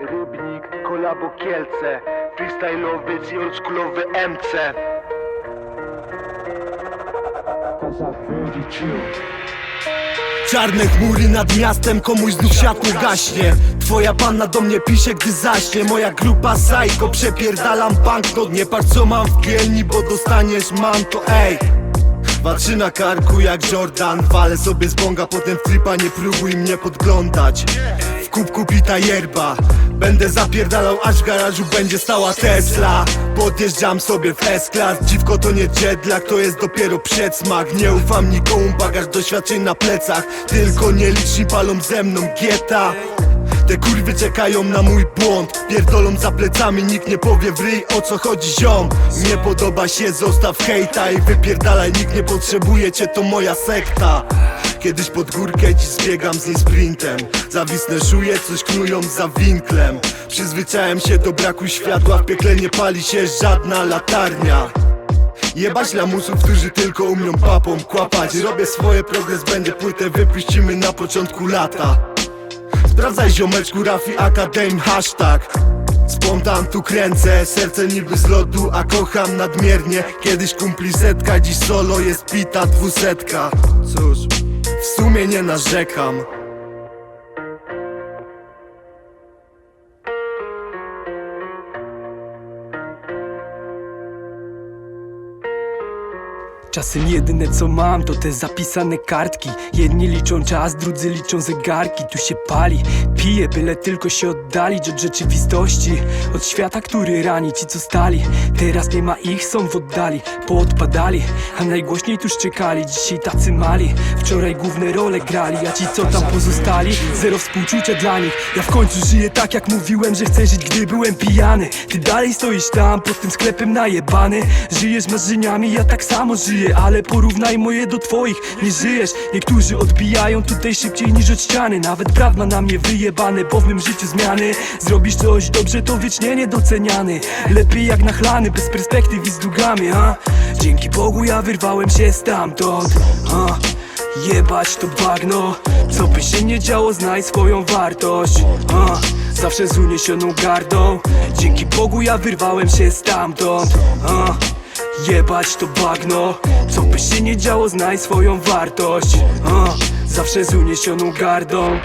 Rybnik, kolabo Kielce. Freestyle'owy i oldschoolowy MC Czarne chmury nad miastem, komuś znów światło gaśnie. Twoja panna do mnie pisze, gdy zaśnie. Moja grupa psycho, przepierdalam banknot Nie patrz co mam w kielni, bo dostaniesz manto, ej Watrzy na karku jak Jordan Walę sobie z bonga, potem w tripa nie próbuj mnie podglądać. W kubku pita yerba Będę zapierdalał, aż w garażu będzie stała Tesla. Podjeżdżam sobie w S-Class Dziwko to nie jetlag, to jest dopiero przedsmak. Nie ufam nikomu, bagaż doświadczeń na plecach Tylko nieliczni palą ze mną gieta te kurwy czekają na mój błąd. Pierdolą za plecami, nikt nie powie w ryj o co chodzi ziom. Nie podoba się, zostaw hejta i wypierdalaj. Nikt nie potrzebuje cię, to moja sekta. Kiedyś pod górkę, dziś zbiegam z niej sprintem. Zawisnę szuję, coś knują za winklem. Przyzwyczaiłem się do braku światła W piekle nie pali się żadna latarnia. Jebać lamusów, którzy tylko umią papą kłapać. Robię swoje, progres będzie płytę Wypuścimy na początku lata Sprawdzaj ziomeczku Rafi Akadem hashtag. Spontan tu kręcę, serce niby z lodu, a kocham nadmiernie. Kiedyś kumpli setka, dziś solo jest pita dwusetka. Cóż, w sumie nie narzekam Czasem jedyne co mam to te zapisane kartki. Jedni liczą czas, drudzy liczą zegarki. Tu się pali, pije, byle tylko się oddalić od rzeczywistości Od świata, który rani ci co stali. Teraz nie ma ich, są w oddali Poodpadali, a najgłośniej tu szczekali Dzisiaj tacy mali, wczoraj główne role grali A ci co tam pozostali, zero współczucia dla nich. Ja w końcu żyję tak jak mówiłem, że chcę żyć gdy byłem pijany. Ty dalej stoisz tam, pod tym sklepem najebany. Żyjesz marzeniami, ja tak samo żyję Ale porównaj moje do twoich, nie żyjesz. Niektórzy odbijają tutaj szybciej niż od ściany. Nawet brat ma na mnie wyjebane, bo w mym życiu zmiany. Zrobisz coś dobrze, to wiecznie niedoceniany. Lepiej jak nachlany, bez perspektyw i z długami, a? Dzięki Bogu ja wyrwałem się stamtąd, a? Jebać to bagno. Co by się nie działo, znaj swoją wartość a, Zawsze z uniesioną gardą. Dzięki Bogu ja wyrwałem się stamtąd a, Jebać to bagno. Co by się nie działo, znaj swoją wartość. Zawsze z uniesioną gardą